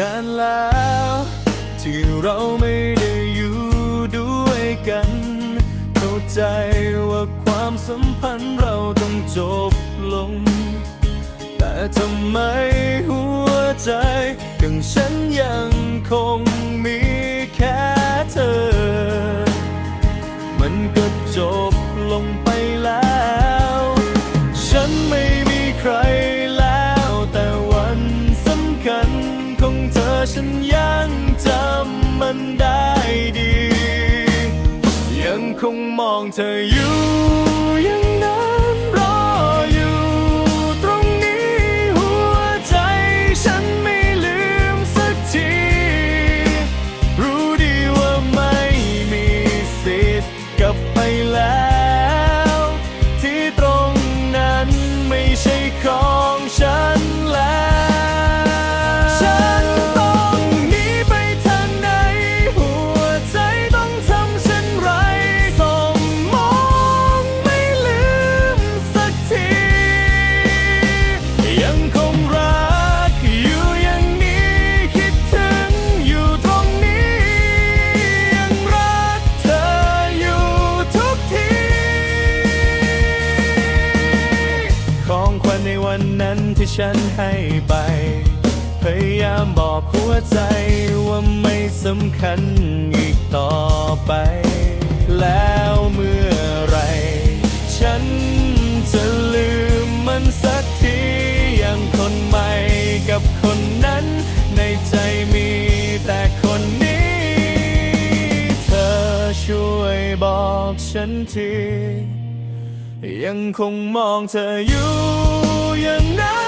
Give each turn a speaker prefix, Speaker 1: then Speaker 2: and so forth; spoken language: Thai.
Speaker 1: นานแล้ว ที่เราไม่ได้อยู่ด้วยกัน เข้าใจว่าความสัมพันธ์เราต้องจบลง แต่ทำไมหัวใจของฉันยังคงมี ฉันยังจำมันได้ดี ยังคงมองเธออยู่อย่างนั้นรออยู่ตรงนี้ หัวใจฉันไม่ลืมสักที รู้ดีว่าไม่มีสิทธิ์กลับไปแล้ว ที่ตรงนั้นไม่ใช่ของฉันแล้ว ฉัน ที่ฉันให้ไป พยายามบอกหัวใจว่าไม่สำคัญอีกต่อไป แล้วเมื่อไร ฉันจะลืมมันสักทีอย่างคนใหม่กับคนนั้น ในใจมีแต่คนนี้ เธอช่วยบอกฉันทียังคงมองเธออยู่อย่างนั้น